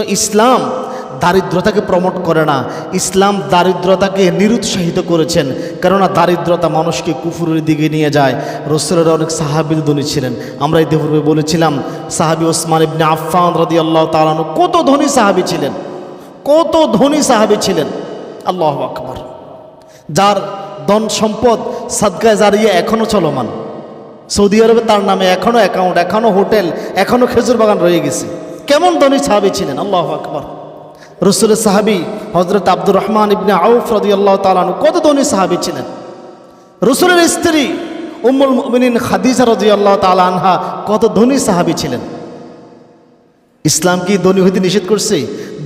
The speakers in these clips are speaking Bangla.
ইসলাম দারিদ্রতাকে প্রমোট করে না। ইসলাম দারিদ্রতাকে নিরুৎসাহিত করেছেন, কেননা দারিদ্রতা মানুষকে কুফুরের দিকে নিয়ে যায়। রসুলের অনেক সাহাবিদ ধনী ছিলেন। আমরা ইতিপূর্বে বলেছিলাম, সাহাবি ওসমান ইবনে আফফান রদি আল্লাহ তালানু কত ধনী সাহাবি ছিলেন। কত ধনী সাহাবি ছিলেন। আল্লাহ আকবর। যার ধন সম্পদ সাদগায় জারিয়ে এখনও চলমান। সৌদি আরবে তার নামে এখনও অ্যাকাউন্ট এখনও হোটেল এখনও খেজুর বাগান রয়ে গেছে। কেমন ধনী সাহাবি ছিলেন? আল্লাহ আকবর। রসুলের সাহাবি হজরত আব্দুর রহমান ইবনে আউফ রদি আল্লাহ তালানু কত ধনী সাহাবি ছিলেন? রসুলের স্ত্রী উম্মুল মুমিনিন খাদিজা রদি আল্লাহ তালা আনহা কত ধনী সাহাবি ছিলেন? ইসলাম কি ধনী হইতে নিষেধ করছে?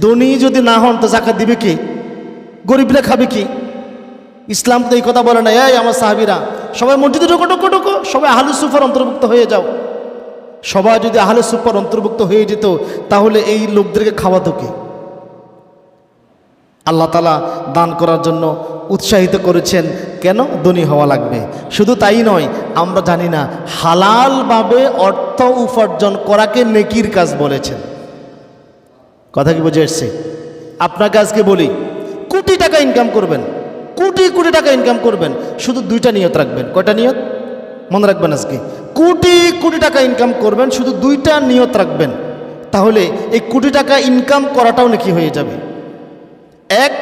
ধনী যদি না হন তো জাকাত দিবে কি? গরিবরা খাবে কি? ইসলাম তো এই কথা বলে না, এই আমার সাহাবিরা, সবাই মসজিদে ঢোকো ঢোকো ঢোকো, সবাই আহলে সুফার অন্তর্ভুক্ত হয়ে যাও। সবাই যদি আহলে সুপার অন্তর্ভুক্ত হয়ে যেত, তাহলে এই লোকদেরকে খাওয়াতো কে? আল্লাহ তালা দান করার জন্য উৎসাহিত করেছেন, কেন ধনী হওয়া লাগবে? শুধু তাই নয়, আমরা জানি না হালালভাবে অর্থ উপার্জন করাকে নেকির কাজ বলেছেন। কথা কি বুঝে এসছে? আপনাকে আজকে বলি, কোটি টাকা ইনকাম করবেন, কোটি কোটি টাকা ইনকাম করবেন, শুধু দুইটা নিয়ত রাখবেন। কয়টা নিয়ত? মনে রাখবেন আজকে। কোটি কোটি টাকা ইনকাম করবেন, শুধু দুইটা নিয়ত রাখবেন তাহলে এই কোটি টাকা ইনকাম করাটাও নাকি হয়ে যাবে এক,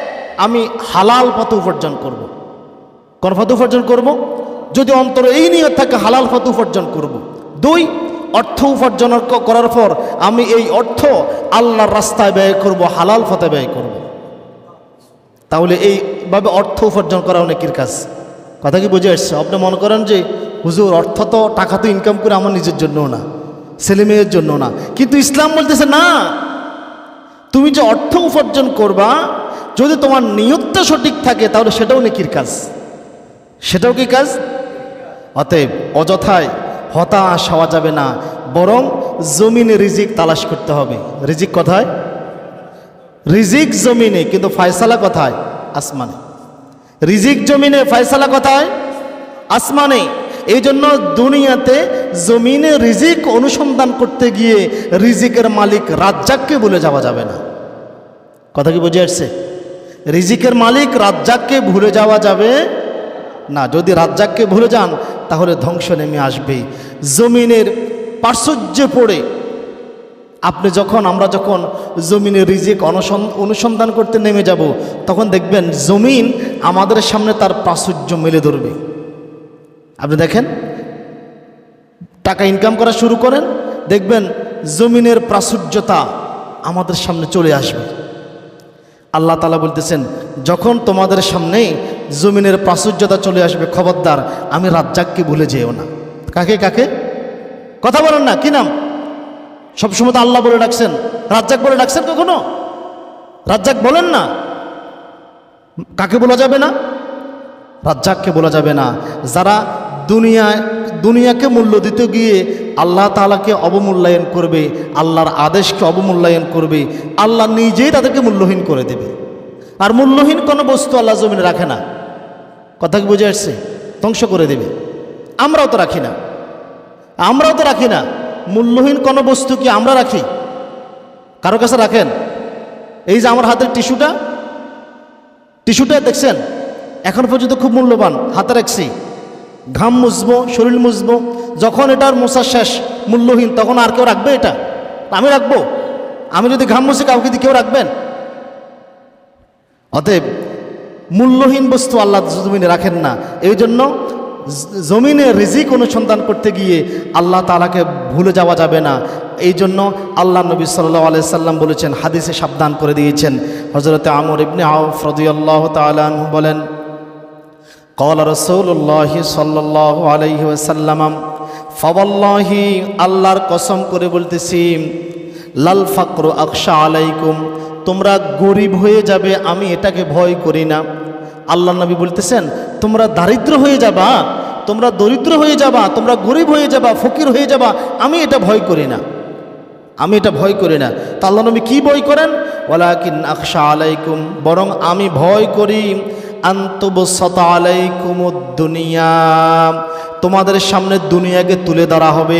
আমি হালাল পথে উপার্জন করব। কোন পথ উপার্জন করব। যদি অন্তর এই নিয়ত থাকে, হালাল পথ উপার্জন করব। দুই, অর্থ উপার্জন করার পর আমি এই অর্থ আল্লাহর রাস্তায় ব্যয় করব, হালাল পথে ব্যয় করব। তাহলে এইভাবে অর্থ উপার্জন করা অনেকের কাজ কথা কি বুঝে আসছে আপনি মনে করেন যে হুজুর, অর্থ তো টাকা তো ইনকাম করে আমার নিজের জন্য না, ছেলে মেয়ের জন্য না। কিন্তু ইসলাম বলতেছে, না, তুমি যে অর্থ উপার্জন করবা, যদি তোমার নিয়তটা সঠিক থাকে, তাহলে সেটাও নেকির কাজ। সেটাও কি কাজ? অতএব অযথায় হতাশ হওয়া যাবে না, বরং জমিনে রিজিক তালাশ করতে হবে। রিজিক কথায়? রিজিক জমিনে, কিন্তু ফয়সালা কোথায়? আসমানে। রিজিক জমিনে, ফয়সালা কথায়? আসমানে। এই জন্য দুনিয়াতে জমিনে রিজিক অনুসন্ধান করতে গিয়ে রিজিকের মালিক রাজ্জাককে ভুলে যাওয়া যাবে না। কথা কি বুঝে আসছে? রিজিকের মালিক রাজ্জাককে ভুলে যাওয়া যাবে না। যদি রাজ্জাককে ভুলে যান, তাহলে ধ্বংস নেমে আসবে জমিনের পার্শ্বর্যে পড়ে আপনি যখন, আমরা যখন জমিনে রিজিক অনুসন- অনুসন্ধান করতে নেমে যাব, তখন দেখবেন জমিন আমাদের সামনে তার প্রাচুর্য মেলে ধরবে। আপনি দেখেন, টাকা ইনকাম করা শুরু করেন, দেখবেন জমিনের প্রাচুর্যতা আমাদের সামনে চলে আসবে। আল্লাহ তালা বলতেছেন, যখন তোমাদের সামনে জমিনের প্রাচুর্যতা চলে আসবে, খবরদার, আমি রাজ্জাককে ভুলে যেও না। কাকে কাকে? কথা বলেন না, কি নাম? সবসময় তো আল্লাহ বলে ডাকছেন। রাজ্জাক বলে ডাকছেন কখনো? রাজ্জাক বলেন না। কাকে বলা যাবে না? রাজ্জাককে বলা যাবে না। যারা দুনিয়ায় দুনিয়াকে মূল্য দিতে গিয়ে আল্লাহ তালাকে অবমূল্যায়ন করবে, আল্লাহর আদেশকে অবমূল্যায়ন করবে, আল্লাহ নিজেই তাদেরকে মূল্যহীন করে দেবে। আর মূল্যহীন কোনো বস্তু আল্লাহ জমিনে রাখে না। কথা কি বুঝে আসছে? ধ্বংস করে দেবে। আমরাও তো রাখি না। আমরাও তো রাখি না। মূল্যহীন কোনো বস্তু কি আমরা রাখি? কারও কাছে রাখেন? এই যে আমার হাতের টিস্যুটা টিস্যুটা দেখছেন? এখন পর্যন্ত খুব মূল্যবান, হাতে রাখছি। ঘাম মুছবো, শরীর মুছবো, যখন এটার মোছা শেষ, মূল্যহীন, তখন আর কেউ রাখবে এটা? আমি রাখব? আমি যদি ঘাম মুছি কাউকে কেউ রাখবেন? অতএব মূল্যহীন বস্তু আল্লাহ জমিনে রাখেন না। এই জন্য জমিনে রিজিক অনুসন্ধান করতে গিয়ে আল্লাহ তালাকে ভুলে যাওয়া যাবে না। এই জন্য আল্লাহ নবী সাল্লাহ আলাইসাল্লাম বলেছেন, হাদিসে সাবধান করে দিয়েছেন। হজরতে আমর ইবনে আউফ রদিয়াল্লাহ তালাহ বলেন قال رسول الله صلى الله عليه وسلم فوالله আল্লাহর কসম করে বলতেছি লাল ফাকরু আকশা আলাইকুম তোমরা গরিব হয়ে যাবে আমি এটাকে ভয় করি না আল্লাহ নবী বলতেছেন তোমরা দারিদ্র হয়ে যাবা তোমরা দরিদ্র হয়ে যাবা তোমরা গরিব হয়ে যাবা ফকির হয়ে যাবা আমি এটা ভয় করি না আমি এটা ভয় করি না তা আল্লাহ নবী কী ভয় করেন ওলাকিন আকশা আলাইকুম বরং আমি ভয় করি আন্তবসত আলাইকুম দুনিয়া। তোমাদের সামনে দুনিয়াকে তুলে ধরা হবে।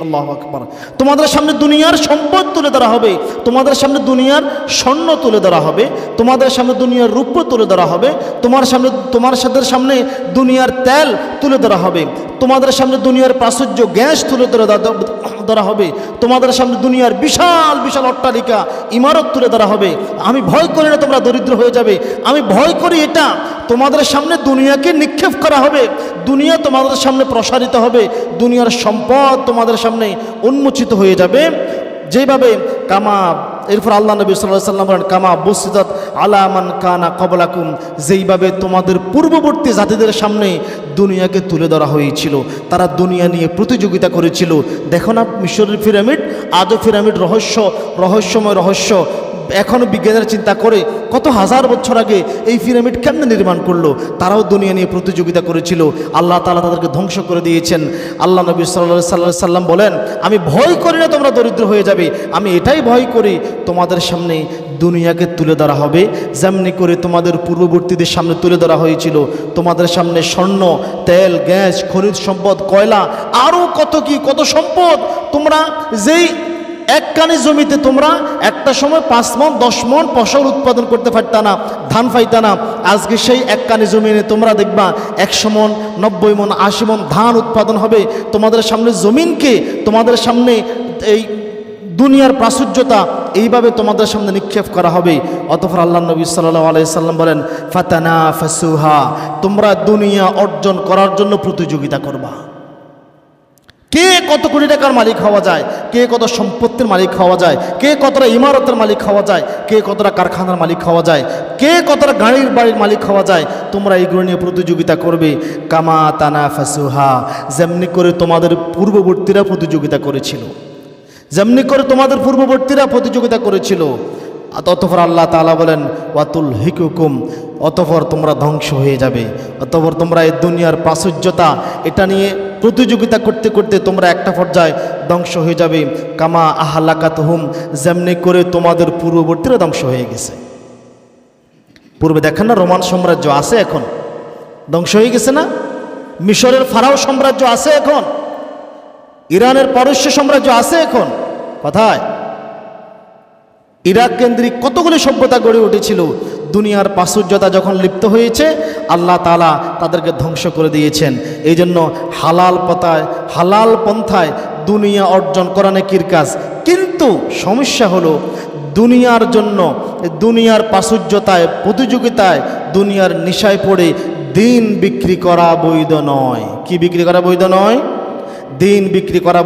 আল্লাহ আকবার। তোমাদের সামনে দুনিয়ার সম্পদ তুলে ধরা হবে। তোমাদের সামনে দুনিয়ার স্বর্ণ তুলে ধরা হবে। তোমাদের সামনে দুনিয়ার রূপ্য তুলে ধরা হবে। তোমার সামনে, তোমার সাথে সামনে দুনিয়ার তেল তুলে ধরা হবে। তোমাদের সামনে দুনিয়ার প্রাচুর্য গ্যাস তুলে ধরা ধরা হবে। তোমাদের সামনে দুনিয়ার বিশাল বিশাল অট্টালিকা, ইমারত তুলে ধরা হবে। আমি ভয় করি না তোমরা দরিদ্র হয়ে যাবে। আমি ভয় করি এটা। তোমাদের সামনে দুনিয়াকে নিক্ষেপ করা হবে, দুনিয়া তোমাদের সামনে প্রসারিত হবে, দুনিয়ার সম্পদ তোমাদের সামনে উন্মোচিত হয়ে যাবে। যেভাবে কামা, এরপর আল্লাহ নবী সাল্লাহ সাল্লাম বলেন, কামা বসিদত আলামান কানা কবলাকুম, যেইভাবে তোমাদের পূর্ববর্তী জাতিদের সামনে দুনিয়াকে তুলে ধরা হয়েছিল, তারা দুনিয়া নিয়ে প্রতিযোগিতা করেছিল। দেখো না মিশরের পিরামিড, আজও পিরামিড রহস্য, রহস্যময় রহস্য এখনও বিজ্ঞানের চিন্তা করে কত হাজার বছর আগে এই পিরামিড কেমনে নির্মাণ করল? তারাও দুনিয়া নিয়ে প্রতিযোগিতা করেছিল। আল্লাহ তালা তাদেরকে ধ্বংস করে দিয়েছেন। আল্লাহ নবী সাল্লা সাল্লাহ সাল্লাম বলেন, আমি ভয় করি না তোমরা দরিদ্র হয়ে যাবে। আমি এটাই ভয় করি, তোমাদের সামনে দুনিয়াকে তুলে ধরা হবে। যেমনি করে তোমাদের পূর্ববর্তীদের সামনে তুলে ধরা হয়েছিল, তোমাদের সামনে স্বর্ণ, তেল, গ্যাস, খনিজ সম্পদ, কয়লা আরও কত কি, কত সম্পদ তোমরা যেই এক কানি জমিতে তোমরা একটা সময় পাঁচ মন দশ মন ফসল উৎপাদন করতে পারতা না, ধান পাইতা না। আজকে সেই এক কানি জমিনে তোমরা দেখবা একশো মন নব্বই মন আশি মন ধান উৎপাদন হবে। তোমাদের সামনে জমিনকে, তোমাদের সামনে এই দুনিয়ার প্রাচুর্যতা, এইভাবে তোমাদের সামনে নিক্ষেপ করা হবে। অতফর আল্লাহ নবী সাল্লাহ আলাইসাল্লাম বলেন ফাতানা ফাসুহা তোমরা দুনিয়া অর্জন করার জন্য প্রতিযোগিতা করবা। কে কত কোটি টাকার মালিক হওয়া যায়? কে কত সম্পত্তির মালিক হওয়া যায়? কে কতটা ইমারতের মালিক হওয়া যায়? কে কতটা কারখানার মালিক হওয়া যায়? কে কতটা গাড়ির বাড়ির মালিক হওয়া যায়? তোমরা এইগুলো নিয়ে প্রতিযোগিতা করবে। কামা তানা ফাসুহা, যেমনি করে তোমাদের পূর্ববর্তীরা প্রতিযোগিতা করেছিল। যেমনি করে তোমাদের পূর্ববর্তীরা প্রতিযোগিতা করেছিল। অতঃপর আল্লাহ তালা বলেন ওয়াতুল হিকুকুম অতফর তোমরা ধ্বংস হয়ে যাবে। অতঃপর তোমরা এই দুনিয়ার প্রাচুর্যতা, এটা নিয়ে প্রতিযোগিতা করতে করতে তোমরা একটা পর্যায়ে ধ্বংস হয়ে যাবে। কামা আহালাকাত হুম যেমনি করে তোমাদের পূর্ববর্তীরা ধ্বংস হয়ে গেছে। পূর্বে দেখেন না, রোমান সাম্রাজ্য আছে এখন? ধ্বংস হয়ে গেছে না? মিশরের ফারাও সাম্রাজ্য আছে এখন? ইরানের পারস্য সাম্রাজ্য আছে এখন? কোথায়? ইরাক কেন্দ্রিক কতগুলি সভ্যতা গড়ে উঠেছিল? দুনিয়ার প্রাচুর্যতা যখন লিপ্ত হয়েছে, আল্লাহ তালা তাদেরকে ধ্বংস করে দিয়েছেন। এই জন্য হালাল পথায় হালাল পন্থায় দুনিয়া অর্জন করা নেকির কাজ। কিন্তু সমস্যা হলো, দুনিয়ার জন্য, দুনিয়ার প্রাচুর্যতায়, প্রতিযোগিতায় দুনিয়ার নিশায় পড়ে দিন বিক্রি করা বৈধ নয়। কি বিক্রি করা বৈধ নয়? দিন বিক্রি করা